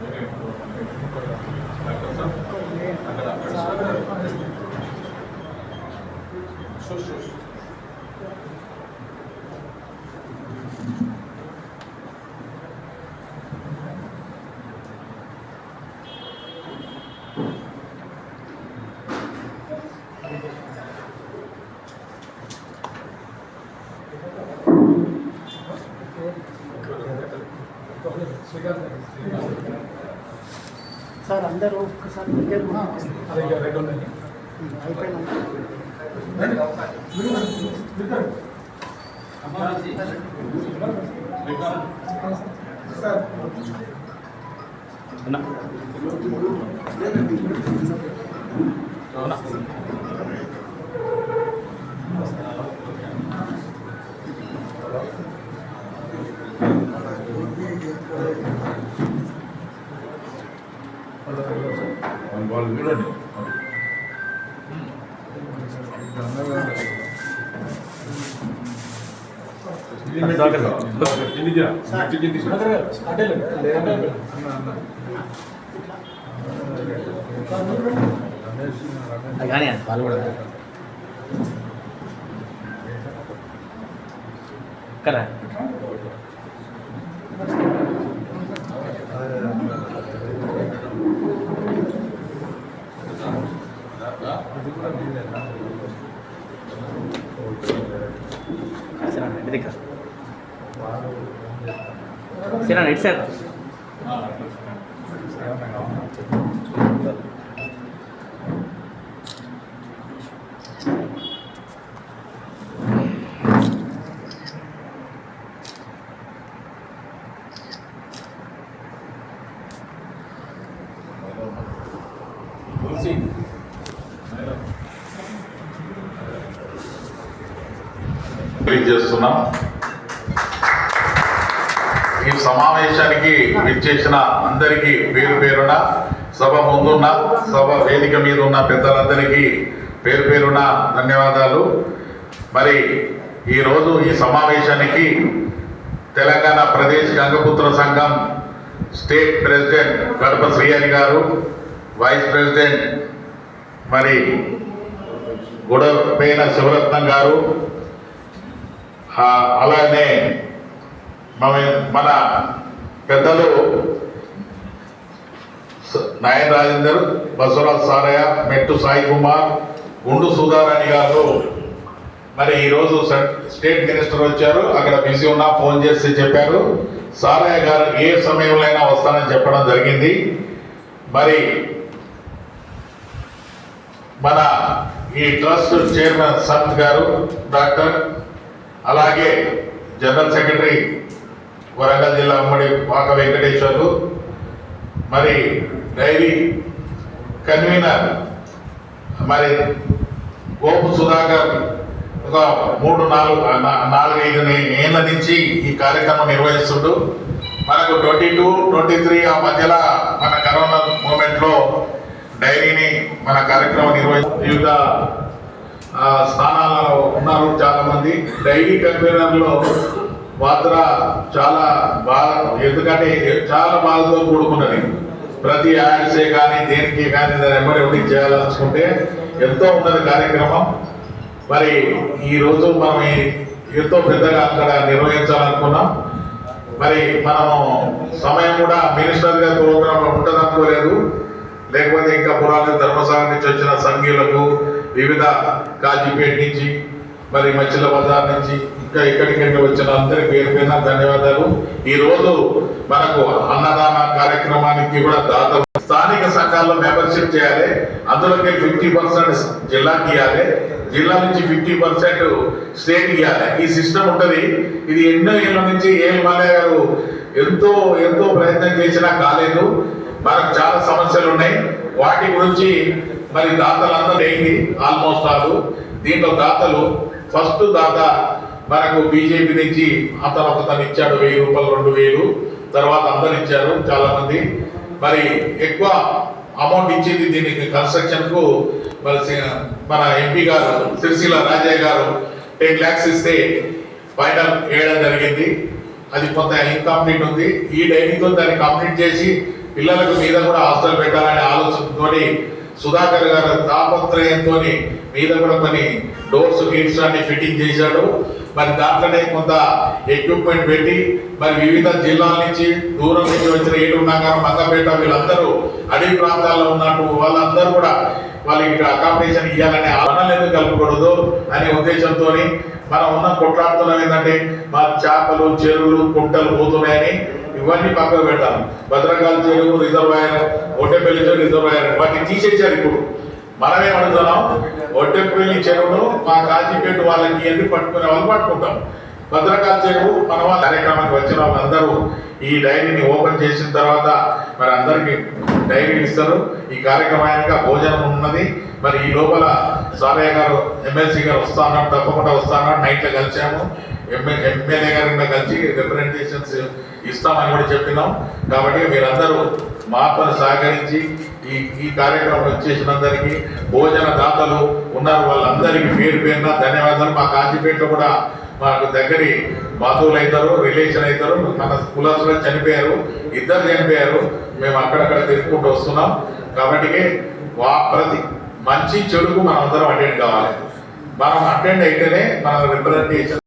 Gracias. Sir అందరూ ఒక్కసారి దగ్గర అయిపోయినా వాళ్ళు చూడండి కానీ వాళ్ళు కూడా కదా సిరా ఇంటి దగ్గర సిరా. ఇటు చేస్తున్నాం. ఈ సమావేశానికి విచ్చేసిన అందరికీ పేరు పేరున సభ ముందున్న సభ వేదిక మీద ఉన్న పెద్దలందరికీ పేరు పేరున ధన్యవాదాలు. మరి ఈరోజు ఈ సమావేశానికి తెలంగాణ ప్రదేశ్ గంగపుత్ర సంఘం స్టేట్ ప్రెసిడెంట్ గడప శ్రీహరి గారు వైస్ ప్రెసిడెంట్ మరి గుడపేన శివరత్నం గారు అలానే మన మన పెద్దలు స- నాయన్ రాజేందర్ బసవరాజ్ సారయ్య మెట్టు సాయి కుమార్ గుండు సుధారాణి గారు. మరి ఈరోజు స్టేట్ మినిస్టర్ వచ్చారు. అక్కడ బిజీ ఉన్నా ఫోన్ చేసి చెప్పారు. సారయ్య గారు ఏ సమయంలో అయినా వస్తానని చెప్పడం జరిగింది. మరి మన ఈ ట్రస్ట్ చైర్మన్ సంత్ గారు డాక్టర్ అలాగే జనరల్ సెక్రటరీ వరంగల్ జిల్లా ఉమ్మడి వాక వెంకటేశ్వర్లు మరి డైరీ కన్వీనర్ మరి గోపు సుధాకర్ ఒక మూడు నాలుగు నాలుగైదు ఏళ్ళ నుంచి ఈ కార్యక్రమం నిర్వహిస్తుండు. మనకు ట్వంటీ టూ ట్వంటీ త్రీ ఆ మధ్యలో మన కరోనా మూమెంట్లో డైరీని మన కార్యక్రమం నిర్వహి వివిధ స్థానాలలో ఉన్నారు చాలా మంది డైరీ కన్వీనర్లో పాత్ర చాలా బాగా ఎందుకంటే చాలా బాధతో కూడుకున్నది. ప్రతి యాడ్సే కానీ దేనికి కానీ దాన్ని ఎమ్మడి ఎవరికి చేయాలనుకుంటే ఎంతో ఉన్నది కార్యక్రమం. మరి ఈరోజు మనం ఎంతో పెద్దగా అక్కడ నిర్వహించాలనుకున్నాం. మరి మనము సమయం కూడా మినిస్టర్ గారి ప్రోగ్రాంలో ఉంటుంది అనుకోలేదు లేకపోతే ఇంకా పురాణ ధర్మసాగర్ నుంచి వచ్చిన సంఘీయులకు వివిధ కాజీపేట నుంచి మరి మచ్చిల బజార్ నుంచి ఇంకా ఇక్కడికి వచ్చిన అందరి పేరు మీద ధన్యవాదాలు. ఈ రోజు మనకు అన్నదాన కార్యక్రమానికి కూడా దాత స్థానిక సంఘాల్లో మెంబర్షిప్ చేయాలి. అందులోకి ఫిఫ్టీ పర్సెంట్ జిల్లాకి ఇవ్వాలి జిల్లా నుంచి ఫిఫ్టీ పర్సెంట్ స్టేట్ ఇవ్వాలి ఈ సిస్టమ్ ఉంటుంది. ఇది ఎన్నో ఏళ్ళ నుంచి ఏం మాలయ్య గారు ఎంతో ఎంతో ప్రయత్నం చేసినా కాలేదు. మనకు చాలా సమస్యలు ఉన్నాయి. వాటి గురించి మరి దాతలంతా అయింది ఆల్మోస్ట్ ఆల్ దీంట్లో దాతలు ఫస్ట్ దాత మనకు బీజేపీ నుంచి అతను ఒకతను ఇచ్చాడు వెయ్యి రూపాయలు రెండు వేలు. తర్వాత అందరు ఇచ్చారు చాలా మంది మరి ఎక్కువ అమౌంట్ ఇచ్చింది దీనికి కన్స్ట్రక్షన్కు మరి మన ఎంపీ గారు సిరిసిల్ల రాజయ్య గారు టెన్ ల్యాక్స్ ఇస్తే ఫైనల్ వేయడం జరిగింది. అది కొంత ఇన్కంప్లీట్ ఉంది. ఈ డైరీతో దాన్ని కంప్లీట్ చేసి పిల్లలకు మీద కూడా హాస్టల్ పెట్టాలనే ఆలోచనతోని సుధాకర్ గారు తాపత్రయంతో మీద కూడా కొన్ని డోర్స్ గేట్స్ అన్ని ఫిట్టింగ్ చేశాడు. మరి దాంట్లోనే కొంత ఎక్విప్మెంట్ పెట్టి మరి వివిధ జిల్లాల నుంచి దూరం నుంచి వచ్చిన ఏడున్నాగారు మంగపేట వీళ్ళందరూ అడవి ప్రాంతాల్లో ఉన్నట్టు వాళ్ళందరూ కూడా వాళ్ళకి అకామిడేషన్ ఇవ్వాలనే ఆలోచన ఎందుకు కలపకూడదు అనే ఉద్దేశంతో మనం ఉన్న కొట్లాడుతున్నాం ఏంటంటే మా చేపలు చెరువులు కుంటలు పోతున్నాయని ఇవన్నీ పక్కన పెడతాం. భద్రకాళి చెరువు రిజర్వాయర్ ఒట్టెపల్లి చెరువు రిజర్వాయర్ వాటిని తీసేచ్చారు ఇప్పుడు. మనమే అడుగుతున్నాం ఒట్టెపల్లి చెరువును మా కాజీపేట వాళ్ళకి ఎన్ని పట్టుకునే వాళ్ళు పట్టుకుంటాం. భద్రకాళి చెరువు మన వాళ్ళ కార్యక్రమానికి వచ్చిన వాళ్ళందరూ ఈ డైరీని ఓపెన్ చేసిన తర్వాత మరి అందరికీ డైరీ ఇస్తారు. ఈ కార్యక్రమానికి భోజనం ఉన్నది. మరి ఈ లోపల సారయ్య గారు ఎమ్మెల్సీ గారు వస్తా తప్పకుండా వస్తాన్నారు నైట్లో కలిసాము. ఎమ్మె- ఎమ్మెల్యే గారిని కలిసి రిప్రజెంటేషన్స్ ఇస్తామని కూడా చెప్పినాం. కాబట్టి మీరందరూ మాతో సహకరించి ఈ ఈ కార్యక్రమం వచ్చేసినందరికీ భోజన దాతలు ఉన్నారు వాళ్ళందరికీ పేరు పేరున ధన్యవాదాలు. మా కాంచీపేటలో కూడా మాకు దగ్గరి బంధువులు అవుతారు రిలేషన్ అవుతారు మన కులసులో చనిపోయారు ఇద్దరు చనిపోయారు. మేము అక్కడక్కడ తిరుగుకుంటూ వస్తున్నాం. కాబట్టి వా ప్రతి మంచి చెడుకు మనం అందరం అటెండ్ కావాలి. మనం అటెండ్ అయితేనే మన రిప్రజెంటేషన్